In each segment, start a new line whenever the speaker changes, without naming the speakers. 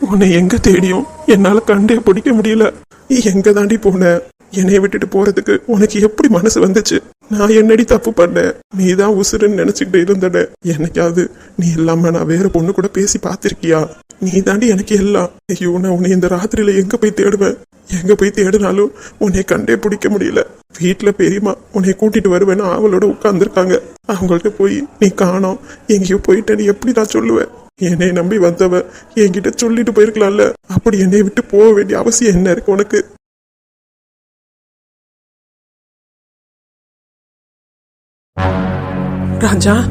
உன்னை எங்க தேடியும் என்னால கண்டே பிடிக்க முடியல. நீ எங்க தாண்டி போன? என்னைய விட்டுட்டு போறதுக்கு உனக்கு எப்படி மனசு வந்துச்சு? நான் என்னடி தப்பு பண்ணேன் நீ தான் உசுருன்னு நினைச்சுக்கிட்டு இருந்தட என்னைக்காவது நீ இல்லாம நான் வேற பொண்ணு கூட பேசி பார்த்திருக்கியா? நீ தாண்டி எனக்கு எல்லாம். ஐயோ நான் உன்னை இந்த ராத்திரியில எங்க போய் தேடுவேன்? எங்க போய் தேடினாலும் உன்னை கண்டே பிடிக்க முடியல. வீட்டுல பெரியம்மா உன்னை கூட்டிட்டு வருவேன்னு அவளோட உட்கார்ந்துருக்காங்க. அவங்கள்ட்ட போய் நீ காணோம். எங்கேயோ போயிட்டேன்னு எப்படி நான் சொல்லுவேன்? என்னை நம்பி வந்தவ என்கிட்ட சொல்லிட்டு போயிருக்கலாம்ல. அப்படி என்னை விட்டு போக வேண்டிய அவசியம் என்ன இருக்கு உனக்கு?
ராஜா.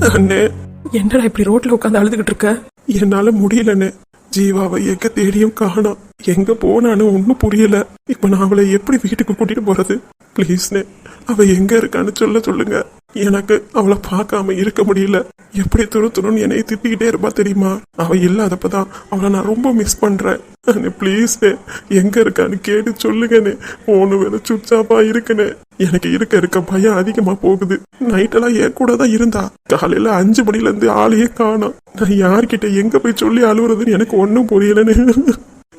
அண்ணே.
என்னடா இப்படி ரோட்ல உட்காந்து அழுதுகிட்டு இருக்க?
என்னால முடியலண்ணே. ஜீவாவை எங்க தேடியும் காணோம். எங்க போனான்னு ஒன்னும் புரியல. இப்ப நான் அவளை எப்படி வீட்டுக்கு கூட்டிட்டு போறது? ப்ளீஸ்ண்ணே அவ எங்க இருக்கான்னு சொல்ல சொல்லுங்க. எனக்கு அவளை பார்க்காம இருக்க முடியல. எப்படி துரு துருன்னு என்னை திட்டிக்கிட்டே இருப்பா தெரியுமா? அவ இல்லாதப்பதான் அவளை நான் ரொம்ப மிஸ் பண்றேன். ப்ளீஸ் எங்க இருக்கான்னு கேட்டு சொல்லுங்கண்ணே ஒன்று வேலை சுச்சாப்பா இருக்குன்னு. எனக்கு இருக்க இருக்க பயம் அதிகமா போகுது. நைட்டெல்லாம் என் கூட தான் இருந்தா. காலையில அஞ்சு மணில இருந்து ஆளையே காணும். நான் யார்கிட்ட எங்க போய் சொல்லி அழுவுறதுன்னு எனக்கு ஒன்றும் புரியலன்னு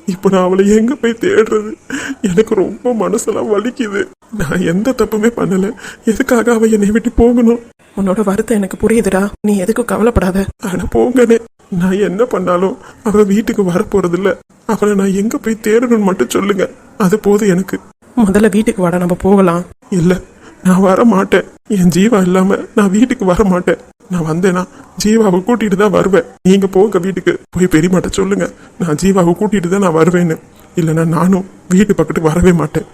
இப்போ நான் அவளை எங்க போய் தேடுறது? எனக்கு ரொம்ப மனசெல்லாம் வலிக்குது. நான் எந்த தப்புமே பண்ணல. எதுக்காக அவ என்னை விட்டு போகணும்?
உன்னோட வருத்தம் எனக்கு புரியுதுடா. நீ எதுக்கும் கவலைப்படாத.
ஆனா போங்கனே நான் என்ன பண்ணாலும் அவ வீட்டுக்கு வர போறதில்ல அவளை நான் எங்க போய் தேடணும்னு மட்டும் சொல்லுங்க. அது போதும் எனக்கு.
முதல்ல வீட்டுக்கு வாடா நம்ம போகலாம்.
இல்ல நான் வர மாட்டேன். என் ஜீவா இல்லாம நான் வீட்டுக்கு வர மாட்டேன். நான் வந்தேனா ஜீவாவை கூட்டிட்டு தான் வருவேன். நீங்க போங்க வீட்டுக்கு. போய் பெரியமாட்ட சொல்லுங்க. நான் ஜீவாவை கூட்டிட்டு தான் நான் வருவேன்னு. இல்லைன்னா நானும் வீட்டு பக்கத்துக்கு வரவே மாட்டேன்.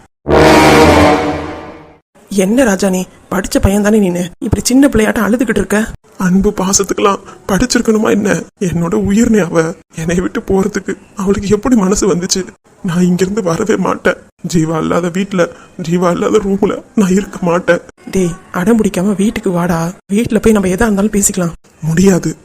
என்ன ராஜா நீ? படிச்ச பையன் தானே நீனு? இப்படி சின்ன பிள்ளையாட்டம் அழுதுகிட்டு இருக்க?
அன்பு பாசத்துக்கெல்லாம் படிச்சிருக்கணுமா என்ன? என்னோட உயிர்னே அவ. என்னை விட்டு போறதுக்கு அவளுக்கு எப்படி மனசு வந்துச்சு? நான் இங்கிருந்து வரவே மாட்டேன். ஜீவா இல்லாத வீட்ல ஜீவா இல்லாத ரூம்ல நான் இருக்க மாட்டேன்.
டேய் அடம் பிடிக்காம வீட்டுக்கு வாடா. வீட்டுல போய் நம்ம எதா இருந்தாலும் பேசிக்கலாம்.
முடியாது.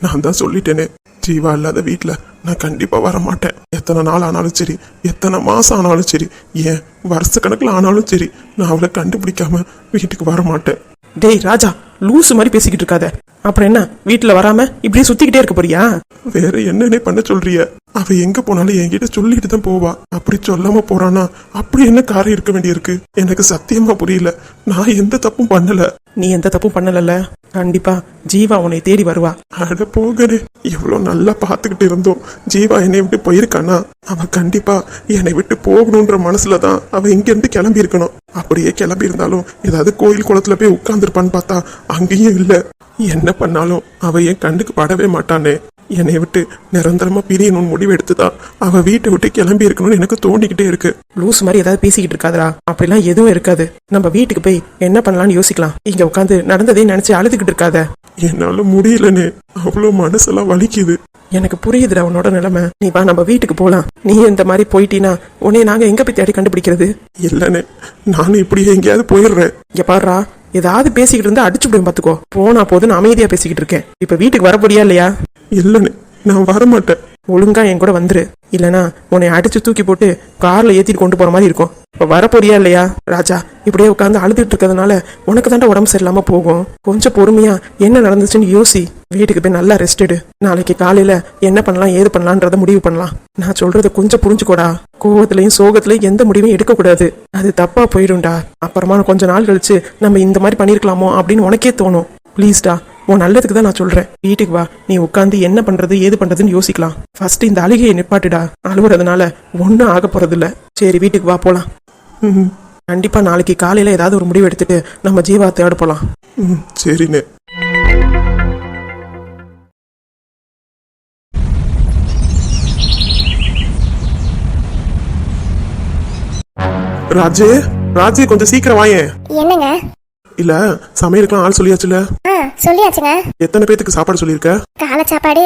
நான் தான் சொல்லிட்டேனே. ஜீவா இல்லாத வீட்டில் நான் கண்டிப்பாக வர மாட்டேன் எத்தனை நாள் ஆனாலும் சரி எத்தனை மாதம் ஆனாலும் சரி ஏன் வருஷ ஆனாலும் சரி நான் அவளை கண்டுபிடிக்காம வீட்டுக்கு வர மாட்டேன்
டேய் ராஜா லூசு மாதிரி பேசிக்கிட்டு இருக்காத. அப்புறம் என்ன? வீட்டுல வராம இப்படியே சுத்திக்கிட்டே இருக்க போறியா?
வேற என்னன்னே பண்ண சொல்றிய? அவ எங்க போனாலும் என்கிட்ட சொல்லிட்டு தான் போவா. அப்படி சொல்லாம போறானா? அப்படி என்ன காரம் இருக்க வேண்டியிருக்கு? எனக்கு சத்தியமா புரியல. நான் எந்த தப்பும் பண்ணல.
நீ எந்த தப்பும் பண்ணலல்ல. கண்டிப்பா ஜீவா உன்னை தேடி வருவா.
அட போகனே எவ்வளவு நல்லா பாத்துக்கிட்டு இருந்தோம். ஜீவா என்னை விட்டு போயிருக்கானா? அவ கண்டிப்பா என்னை விட்டு போகணுன்ற மனசுல தான் அவ இங்க இருந்து கிளம்பி இருக்கணும் அப்படியே கிளம்பி இருந்தாலும் ஏதாவது கோயில் குளத்துல போய் உட்கார்ந்துருப்பான்னு பார்த்தா அங்கேயும் இல்ல. என்ன பண்ணாலும் அவ என் கண்ணுக்கு படவே மாட்டானே. என்னை விட்டு நிரந்தரமா பிரியணும்னு முடிவு எடுத்துதான் அவ வீட்டை விட்டு கிளம்பி இருக்கணும்னு எனக்கு தோண்டிக்கிட்டே இருக்கு.
லூஸ் மாதிரி ஏதாவது பேசிக்கிட்டு இருக்காதடா. அப்படிலாம் எதுவும் இருக்காது. நம்ம வீட்டுக்கு போய் என்ன பண்ணலாம்னு யோசிக்கலாம். இங்க உட்காந்து நடந்ததே நினைச்சு அழுதுகிட்டு இருக்காத.
என்னால முடியலனே. அவ்வளவு மனசெல்லாம் வலிக்குது.
எனக்கு புரியுதுடா உன்னோட நிலைமை. நீ வா நம்ம வீட்டுக்கு போலாம். நீ இந்த மாதிரி போயிட்டீனா உன்னை நாங்க எங்க போய் தேடி கண்டுபிடிக்கிறது?
இல்லனே. நானும் இப்படியே எங்கேயாவது போயிடுறேன்.
இங்க பாருடா. ஏதாவது பேசிக்கிட்டு இருந்தா அடிச்சு விடுவேன் பாத்துக்கோ. போனா போதுன்னு அமைதியா பேசிக்கிட்டு இருக்கேன். இப்ப வீட்டுக்கு வர போறியா இல்லையா?
இல்லனே நான் வரமாட்டேன்.
ஒழுங்கா என் கூட வந்துரு. இல்லனா உன்னை அடிச்சு தூக்கி போட்டு கார்ல ஏத்திட்டு கொண்டு போற மாதிரி இருக்கும். இப்ப வர போறியா இல்லையா? ராஜா இப்படியே உட்காந்து அழுதுட்டு இருக்கிறதுனால உனக்கு தாண்டா உடம்பு சரியில்லாம போகும். கொஞ்சம் பொறுமையா என்ன நடந்துச்சுன்னு யோசி. வீட்டுக்கு போய் நல்லா ரெஸ்ட் எடு. நாளைக்கு காலையில என்ன பண்ணலாம் ஏது பண்ணலான்றத முடிவு பண்ணலாம். நான் சொல்றத கொஞ்சம் புரிஞ்சுக்கோடா. கோவத்திலையும் சோகத்திலையும் எந்த முடிவும் எடுக்க கூடாது அது தப்பா போயிடும்டா. அப்புறமா கொஞ்ச நாள் கழிச்சு நம்ம இந்த மாதிரி பண்ணிருக்கலாமோ அப்படின்னு உனக்கே தோணும். ப்ளீஸ்டா உன் நல்லதுக்கு தான் நான் சொல்றேன். வீட்டுக்கு வா. நீ உட்காந்து என்ன பண்றது ஏது பண்றதுன்னு யோசிக்கலாம். ஃபர்ஸ்ட் இந்த அழுகையை நிப்பாட்டுடா. அழுவுறதுனால ஒன்றும் ஆக போறது இல்ல சரி வீட்டுக்கு வா போலாம்.
ம்,
கண்டிப்பா நாளைக்கு காலையில ஏதாவது ஒரு முடிவு எடுத்துட்டு நம்ம ஜீவா தேட போலாம்.
ம், சரிண்ணே. ராஜே ராஜே கொஞ்சம் சீக்கிரம் வாயேன்.
என்னங்க?
இல்ல சமையலுக்குலாம் ஆள் சொல்லியாச்சுல?
ஆ சொல்லியாச்சுங்க.
எத்தனை பேத்துக்கு சாப்பாடு சொல்லியிருக்க?
காலை சாப்பாடு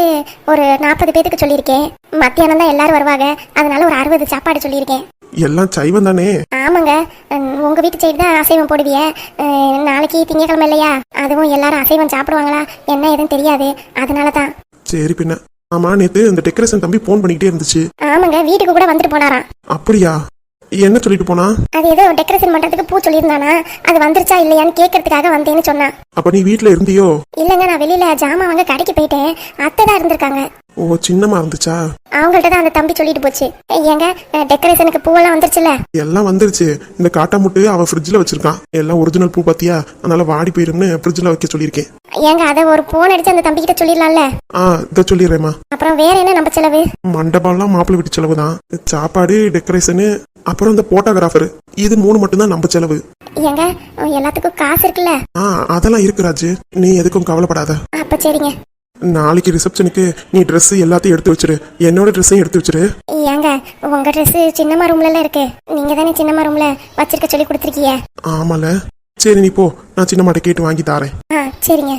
ஒரு நாற்பது பேத்துக்கு சொல்லியிருக்கேன். மத்தியானம் தான் எல்லாரும் வருவாங்க. அதனால ஒரு அறுபது சாப்பாடு சொல்லியிருக்கேன்.
எல்லாம் சைவம் தானே?
ஆமாங்க. ஆமாங்க ம், உங்க வீட்டு சைடு தான் அசைவம் போடுவிய. அஹ், நாளைக்கு திங்கக்கிழமை இல்லையா? அதுவும் எல்லாரும் அசைவம் சாப்பிடுவாங்களா? என்ன எதுவும் தெரியாது. அதனால தான்.
சரி பின்ன. ஆமா நேத்து இந்த டெக்கரேஷன் தம்பி ஃபோன் பண்ணிக்கிட்டே இருந்துச்சு.
ஆமாங்க வீட்டுக்கு கூட வந்துட்டு போனாராம்.
அப்படியா? என்ன சொல்லிட்டு போனா?
அது ஏதோ டெக்கரேஷன் பண்றதுக்கு பூ சொல்லியிருந்தானா? அது வந்துருச்சா இல்லையான்னு கேட்கறதுக்காக வந்தேன்னு சொன்னான்
அப்ப நீ வீட்ல இருந்தியோ?
இல்லைங்க நான் வெளியில ஜாமான் வாங்க கடைக்கு போயிட்டேன். அத்தை தான் இருந்திருக்காங்க.
ஓ சின்னமா இருந்துச்சா?
அவங்கள்ட்ட தான் அந்த தம்பி சொல்லிட்டு போச்சு. ஏங்க டெக்கரேஷனுக்கு பூவெல்லாம் வந்துருச்சுல
எல்லாம் வந்துருச்சு. இந்த காட்டா முட்டு அவன் ஃப்ரிட்ஜில் வச்சிருக்கான். எல்லாம் ஒரிஜினல் பூ பாத்தியா? அதனால வாடி போயிரும்னு ஃப்ரிட்ஜில் வைக்க சொல்லியிருக்கேன்.
ஏங்க அதை ஒரு போன் அடிச்சு அந்த தம்பி கிட்ட சொல்லிடலாம்ல?
ஆ இதை சொல்லிடுறேம்மா.
அப்புறம் வேற என்ன நம்ம செலவு?
மண்டபம்லாம் மாப்பிள்ளை வீட்டு செலவு தான் சாப்பாடு டெக்கரேஷனு அப்புறம் இந்த போட்டோகிராஃபர் இது மூணு மட்டும்தான் நம்ம செலவு.
ஏங்க எல்லாத்துக்கும் காசு இருக்குல்ல?
ஆ அதெல்லாம் இருக்கு ராஜு. நீ எதுக்கும் கவலைப்படாத.
அப்ப சரிங்க.
நாளைக்கு ரிசப்ஷனுக்கு நீ Dress எல்லாத்தையும் எடுத்து வச்சிரு. என்னோட ட்ரெஸ்ஸையும் எடுத்து வச்சிரு.
ஏங்க உங்க ட்ரெஸ் சின்னம்மா ரூம்ல இருக்கு. நீங்க தானே சின்னம்மா ரூம்ல வச்சிருக்க சொல்லி கொடுத்துருக்கீங்க.
ஆமால சரி நீ போ. நான் சின்ன மாட்டை கேட்டு வாங்கி தாரேன்.
ஆ சரிங்க.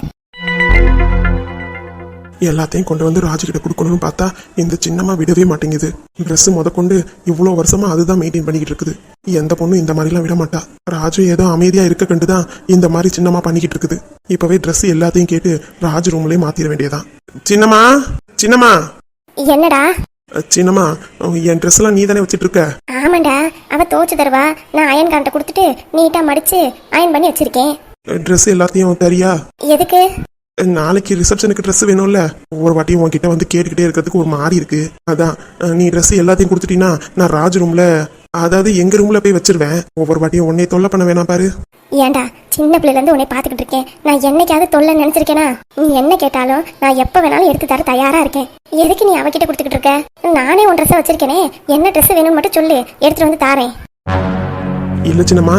எல்லாத்தையும் கொண்டு வந்து ராஜுகிட்ட கொடுக்கணும்னு பார்த்தா இந்த சின்னம்மா விடவே மாட்டேங்குது. Dress முதற்கொண்டு இவ்வளோ வருஷமா அதுதான் மெயின்டைன் பண்ணிக்கிட்டு இருக்குது. எந்த பொண்ணும் இந்த மாதிரிலாம் விட மாட்டா. ராஜு ஏதோ அமைதியா இருக்க கண்டு தான் இந்த மாதிரி சின்னம்மா பண்ணிக்கிட்டு இருக்குது. இப்பவே Dress எல்லாத்தையும் கேட்டு ராஜு ரூம்லயே மாத்திர வேண்டியதான் சின்னம்மா சின்னம்மா.
என்னடா?
சின்னம்மா என் Dress எல்லாம் நீ தானே வச்சிட்டு இருக்க?
ஆமாண்டா அவ தோச்சு தருவா. நான் அயன் காண்ட கொடுத்துட்டு நீட்டா மடிச்சு அயன் பண்ணி வச்சிருக்கேன்.
Dress எல்லாத்தையும் தரியா?
எதுக்கு?
நாளைக்கு ரிசப்ஷனுக்கு ட்ரெஸ் வேணும்ல. ஒவ்வொரு வாட்டியும் உன்கிட்ட வந்து கேட்டுக்கிட்டே இருக்கிறதுக்கு ஒரு மாறி இருக்கு. அதான் நீ ட்ரெஸ் எல்லாத்தையும் கொடுத்துட்டீங்கன்னா நான் ராஜ் ரூம்ல அதாவது எங்க ரூம்ல போய் வச்சிருவேன். ஒவ்வொரு வாட்டியும் உன்னை தொல்லை பண்ண வேணாம் பாரு.
ஏன்டா சின்ன பிள்ளைல இருந்து உன்னை பாத்துக்கிட்டு இருக்கேன். நான் என்னைக்காவது தொல்லை நினைச்சிருக்கேனா? நீ என்ன கேட்டாலும் நான் எப்ப வேணாலும் எடுத்து தர தயாரா இருக்கேன். எதுக்கு நீ அவகிட்ட கொடுத்துக்கிட்டு இருக்க? நானே உன் ட்ரெஸ் வச்சிருக்கேனே. என்ன ட்ரெஸ் வேணும்னு மட்டும் சொல்லு. எடுத்துட்டு வந்து தாரேன்.
இல்ல சின்னம்மா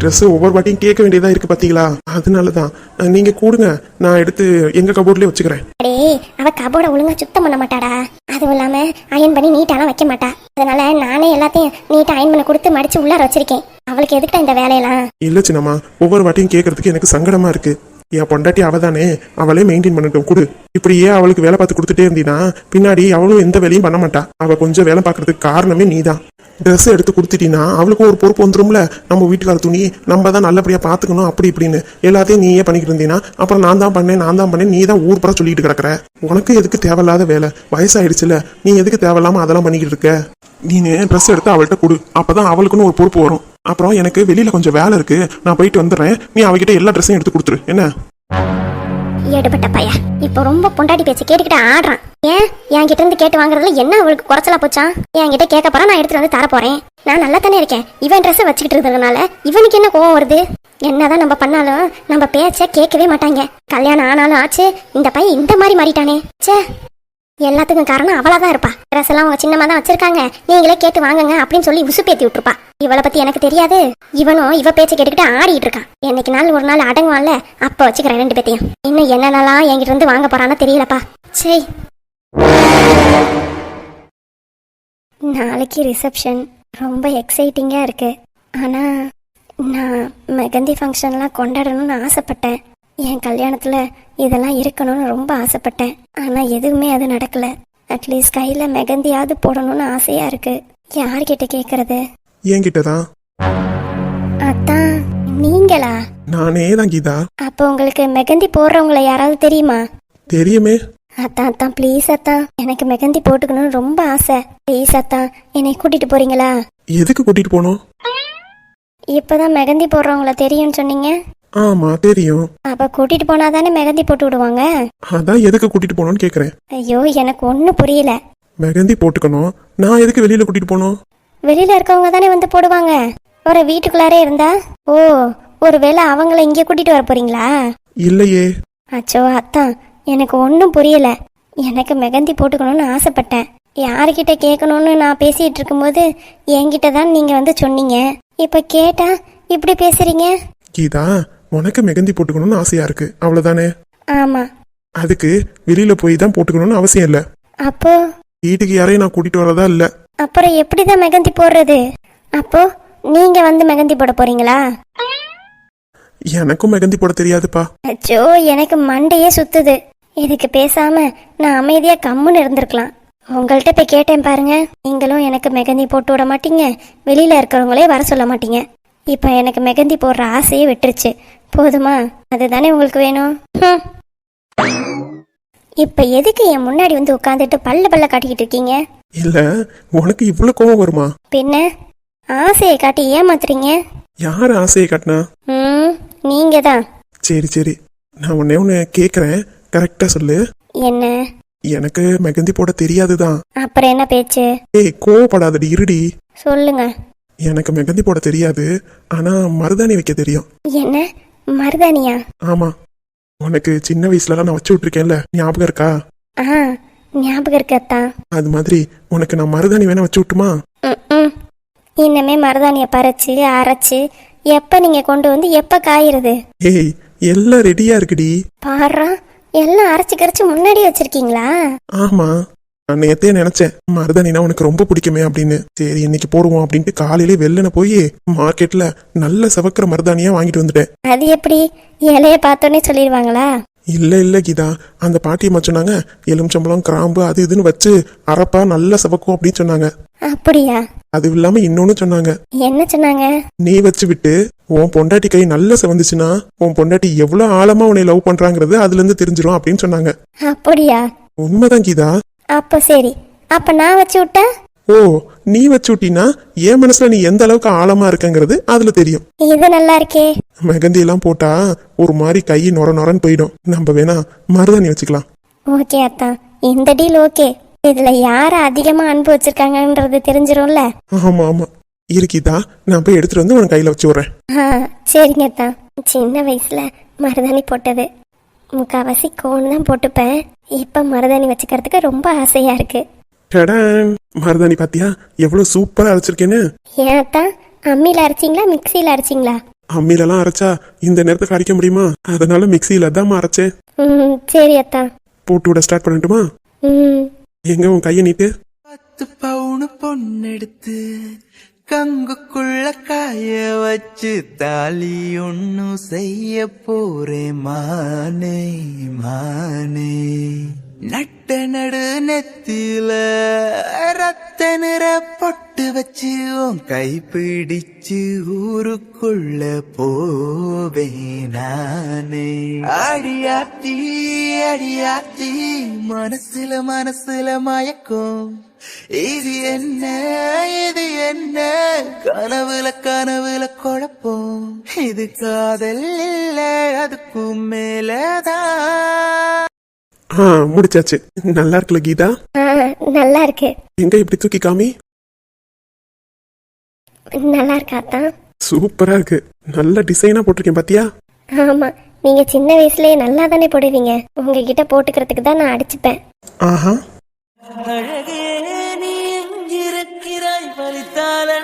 Dress ஒவ்வொரு வாட்டியும் கேட்க வேண்டியதா இருக்கு பாத்தீங்களா? அதனாலதான். அஹ், நீங்க கூடுங்க நான் எடுத்து எங்க கபோர்ட்லயே வச்சுக்கிறேன்.
அடே அவ கபோர்ட ஒழுங்கா சுத்தம் பண்ண மாட்டாடா. அதுவும் இல்லாம அயன் பண்ணி நீட்டாலாம் வைக்க மாட்டா. அதனால நானே எல்லாத்தையும் நீட்டா அயன் பண்ண கொடுத்து மடிச்சு உள்ளார வச்சிருக்கேன். அவளுக்கு எதுக்குடா இந்த வேலையெல்லாம்?
இல்ல சின்னம்மா ஒவ்வொரு வாட்டியும் கேட்கறதுக்கு எனக்கு சங்கடமா இருக்கு. என் பொண்டாட்டி அவதானே? அவளே மெயின்டைன் பண்ணட்டும் கொடு. இப்படியே அவளுக்கு வேலை பார்த்து கொடுத்துட்டே இருந்தீனா பின்னாடி அவளும் எந்த வேலையும் பண்ண மாட்டா. அவ கொஞ்சம் வேலை பார்க்கறதுக்கு காரணமே நீ தான் ட்ரெஸ் எடுத்து கொடுத்துட்டீங்கன்னா அவளுக்கும் ஒரு பொறுப்பு வந்துடும்ல நம்ம வீட்டுக்கார துணி நம்ம தான் நல்லபடியாக பார்த்துக்கணும் அப்படி இப்படின்னு. எல்லாத்தையும் நீயே பண்ணிக்கிட்டு இருந்தீங்கன்னா அப்புறம் நான் தான் பண்ணேன் நான் தான் பண்ணேன் நீ தான் ஊர் படம் சொல்லிட்டு கிடக்குற. உனக்கு எதுக்கு தேவையில்லாத வேலை? வயசாயிடுச்சுல நீ எதுக்கு தேவையில்லாம அதெல்லாம் பண்ணிக்கிட்டு இருக்க? நீ ட்ரெஸ் எடுத்து அவள்கிட்ட கொடு. அப்பதான் அவளுக்குன்னு ஒரு பொறுப்பு வரும். அப்புறம் எனக்கு வெளியில கொஞ்சம் வேலை இருக்கு. நான் போயிட்டு வந்துடுறேன். நீ அவகிட்ட எல்லா ட்ரெஸ்ஸையும் எடுத்து கொடுத்துரு. என்ன?
எடுபட்ட பைய இப்போ ரொம்ப பொண்டாட்டி பேச்சு கேட்டுக்கிட்டு ஆடுறான். ஏன்? என்கிட்ட இருந்து கேட்டு வாங்குறதுல என்ன அவளுக்கு குறைச்சலா போச்சான் என்கிட்ட கேட்க போறா நான் எடுத்துட்டு வந்து தர போறேன். நான் நல்லா தானே இருக்கேன். இவன் ட்ரெஸ்ஸை வச்சுக்கிட்டு இருக்கிறதுனால இவனுக்கு என்ன கோவம் வருது? என்னதான் நம்ம பண்ணாலும் நம்ம பேச்ச கேட்கவே மாட்டாங்க. கல்யாணம் ஆனாலும் ஆச்சு. இந்த பையன் இந்த மாதிரி மாறிட்டானே. ச்சே! எல்லாத்துக்கும் காரணம் அவளா தான் இருப்பா. ட்ரெஸ் எல்லாம் உங்க சின்னமா தான் வச்சிருக்காங்க. நீங்களே கேட்டு வாங்குங்க அப்படின்னு சொல்லி உசுப்பேத்தி விட்டுருப்பா. இவளை பத்தி எனக்கு தெரியாது. இவனும் இவ பேச்சை கேட்டுக்கிட்டு ஆடிட்டு இருக்கான். என்னைக்கு நாள் ஒரு நாள் அடங்குவான்ல அப்ப வச்சுக்கிறேன் ரெண்டு பேத்தையும். இன்னும் என்னென்னலாம் என்கிட்ட இருந்து வாங்க போறான்னு தெரியலப்பா. சரி நாளைக்கு ரிசப்ஷன் ரொம்ப எக்ஸைட்டிங்காக இருக்கு. ஆனால் நான் மெகந்தி ஃபங்க்ஷன்லாம் கொண்டாடணும்னு ஆசைப்பட்டேன். என் கல்யாணத்துல இதெல்லாம் இருக்கணும்னு ரொம்ப ஆசைப்பட்டேன். ஆனா எதுவுமே அது நடக்கல. அட்லீஸ்ட் கையில மெகந்தியாவது போடணும்னு ஆசையா இருக்கு. யார்கிட்ட கேக்குறது?
என்கிட்ட தான்
அதான் நீங்களா?
நானே தான் கீதா.
அப்போ உங்களுக்கு மெகந்தி போடுறவங்கள யாராவது தெரியுமா?
தெரியுமே.
அத்தான் அத்தான் ப்ளீஸ் அத்தான் எனக்கு மெகந்தி போட்டுக்கணும்னு ரொம்ப ஆசை. ப்ளீஸ் அத்தான் என்னை கூட்டிட்டு போறீங்களா?
எதுக்கு கூட்டிட்டு போனோம்?
இப்பதான் மெகந்தி போடுறவங்கள தெரியும்னு சொன்னீங்க.
ஆமா தெரியும்.
அப்ப கூட்டிட்டு போனா தானே மெகந்தி போட்டு விடுவாங்க?
அதான் எதுக்கு கூட்டிட்டு போனோம்னு கேக்குறேன்.
ஐயோ எனக்கு ஒன்றும் புரியல.
மெகந்தி போட்டுக்கணும். நான் எதுக்கு வெளியில கூட்டிட்டு போனோம்?
வெளியில இருக்கவங்க தானே வந்து போடுவாங்க. ஒரு வீட்டுக்குள்ளாரே இருந்தா? ஓ ஒருவேளை அவங்கள இங்கே கூட்டிட்டு வர போறீங்களா?
இல்லையே.
அச்சோ அத்தான் எனக்கு ஒன்றும் புரியல. எனக்கு மெகந்தி போட்டுக்கணும்னு ஆசைப்பட்டேன். யார்கிட்ட கேட்கணும்னு நான் பேசிட்டு இருக்கும்போது என்கிட்ட தான் நீங்க வந்து சொன்னீங்க. இப்ப கேட்டா இப்படி பேசுறீங்க?
கீதா உனக்கு மெகந்தி போட்டுக்கணும்னு ஆசையா இருக்கு. அவ்வளவுதானே?
ஆமா.
அதுக்கு வெளியில போய் தான் போட்டுக்கணும்னு அவசியம் இல்ல.
அப்போ?
வீட்டுக்கு யாரையும் நான் கூட்டிட்டு வரதா இல்ல.
அப்புறம் எப்படிதான் மெகந்தி போடுறது? அப்போ நீங்க வந்து மெகந்தி போட போறீங்களா?
எனக்கும் மெகந்தி போட தெரியாதுப்பா.
அச்சோ எனக்கு மண்டையே சுத்துது. இதுக்கு பேசாம நான் அமைதியா கம்முன்னு இருந்திருக்கலாம். உங்கள்கிட்ட போய் கேட்டேன் பாருங்க. நீங்களும் எனக்கு மெகந்தி போட்டு விட மாட்டீங்க. வெளியில இருக்கிறவங்களே வர சொல்ல மாட்டீங்க. இப்போ எனக்கு மெகந்தி போடுற ஆசையே விட்டுருச்சு. போதுமா? அதுதானே உங்களுக்கு வேணும். இப்போ எதுக்கு என் முன்னாடி வந்து உட்காந்துட்டு பல்ல பல்ல காட்டிக்கிட்டு இருக்கீங்க?
இல்ல உனக்கு இவ்வளவு கோவம் வருமா?
பின்ன? ஆசையை காட்டி ஏமாத்துறீங்க?
யார் ஆசையை காட்டினா?
ம் நீங்க தான்
சரி சரி. நான் உன்னை ஒன்று கேட்குறேன் கரெக்டாக சொல்லு.
என்ன?
எனக்கு மெகந்தி போட தெரியாதுதான்.
அப்புறம் என்ன பேச்சு?
ஏய் கோவப்படாதடி இருடி.
சொல்லுங்க.
எனக்கு மெகந்தி போட தெரியாது. ஆனா மருதாணி வைக்க தெரியும்.
என்ன? மருதானியா
ஆமா. உனக்கு சின்ன வயசுலலாம் நான் வச்சு விட்டுருக்கேன்ல. ஞாபகம் இருக்கா?
ஆ ஞாபகம் இருக்கத்தான்.
அது மாதிரி உனக்கு நான் மருதாணி வேணா வச்சு விட்டுமா?
ம் இன்னமே மருதாணியை பறிச்சு அரைச்சு எப்போ நீங்கள் கொண்டு வந்து எப்போ காயுறது?
ஏய் எல்லாம் ரெடியா இருக்குடி.
பாடுறா எல்லாம் அரைச்சு கரைச்சு முன்னாடி வச்சிருக்கீங்களா?
ஆமா. நான் நேத்தே நினைச்சேன் மருதாணினா உனக்கு ரொம்ப பிடிக்குமே அப்படின்னு. சரி இன்னைக்கு போடுவோம் அப்படின்ட்டு காலையிலே வெள்ளன போய் மார்க்கெட்ல நல்ல சவக்கிற மருதாணியா வாங்கிட்டு வந்துட்டேன்.
அது எப்படி? இலைய பார்த்தோன்னே சொல்லிடுவாங்களா?
இல்ல இல்ல கீதா. அந்த பாட்டியம்மா சொன்னாங்க எலுமிச்சம்பழம் கிராம்பு அது இதுன்னு வச்சு அரப்பா நல்லா சவக்கும் அப்படின்னு சொன்னாங்க.
அப்படியா?
அது இல்லாம இன்னொன்னு சொன்னாங்க.
என்ன சொன்னாங்க?
நீ வச்சு விட்டு உன் பொண்டாட்டி கை நல்லா செவந்துச்சுன்னா உன் பொண்டாட்டி எவ்வளவு ஆழமா உன்னை லவ் பண்றாங்கிறது அதுல இருந்து தெரிஞ்சிரும் அப்படின்னு சொன்னாங்க.
அப்படியா?
உண்மைதான் கீதா.
அப்போ சரி. அப்போ நான் வச்சு விட்டா?
ஓ நீ வச்சு விட்டீன்னா என் மனசுல நீ எந்த அளவுக்கு ஆழமா இருக்கங்கிறது அதுல தெரியும்.
இது நல்லா இருக்கே.
மெகந்தி எல்லாம் போட்டா ஒரு மாதிரி கை நொர நொரன்னு போயிடும். நம்ம வேணா மருதாணி வச்சுக்கலாம்.
ஓகே அத்தான் இந்த டீல் ஓகே. இதுல யார் அதிகமா அன்பு வச்சிருக்காங்கன்றது தெரிஞ்சிரும்ல?
ஆமா ஆமா. இருக்கிதா நான் போய் எடுத்துட்டு வந்து உன் கையில வச்சு விடுறேன்.
சரிங்க அத்தான் சின்ன வயசுல மருதாணி போட்டது. முக்காவாசி கோன் தான் போட்டுப்பேன். இப்ப மருதாணி வச்சுக்கிறதுக்கு ரொம்ப ஆசையா இருக்கு.
டடான் மருதாணி பாத்தியா? எவ்வளவு சூப்பரா அரைச்சிருக்கேன்னு.
ஏன் அத்தான்? அம்மியில அரைச்சிங்களா மிக்சியில அரைச்சிங்களா?
அம்மிலலாம் அரைச்சா இந்த நேரத்துக்கு அரைக்க முடியுமா? அதனால மிக்சியில தான் அரைச்சேன்.
ம் சரி அத்தான்.
போட்டு விட ஸ்டார்ட் பண்ணட்டுமா?
ம்
எங்க உன் கையை நீட்டு.
பத்து பவுனு பொண்ணெடுத்து கங்குக்குள்ள காய வச்சு தாலி ஒன்னு செய்ய போறே மானே மானே. நட்ட நடு நெத்தில ரத்த நிற பொட்டு வச்சு உன் கை பிடிச்சு ஊருக்குள்ள போவே நானே. அடியாத்தி அடியாத்தி மனசுல மனசுல மயக்கும். இது என்ன இது என்ன? கனவுல கனவுல குழப்பம். இது காதல் இல்ல அதுக்கும் மேலதான்.
முடிச்சாச்சு. நல்லா இருக்குல்ல கீதா?
நல்லா இருக்கு.
எங்க இப்படி தூக்கி காமி?
நல்லா இருக்கா அத்தான்
சூப்பரா இருக்கு. நல்ல டிசைனா போட்டிருக்கேன் பாத்தியா?
ஆமா. நீங்க சின்ன வயசுலயே நல்லா தானே போடுவீங்க. உங்ககிட்ட போட்டுக்கிறதுக்கு தான் நான் அடிச்சுப்பேன்.
ஆஹா.
அழகே நீ எங்கிருக்கிறாய் பலித்தால்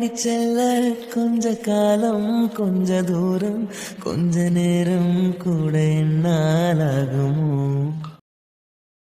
தாண்டி செல்ல கொஞ்ச காலம் கொஞ்ச தூரம் கொஞ்ச நேரம் கூட என்னால் ஆகுமோ?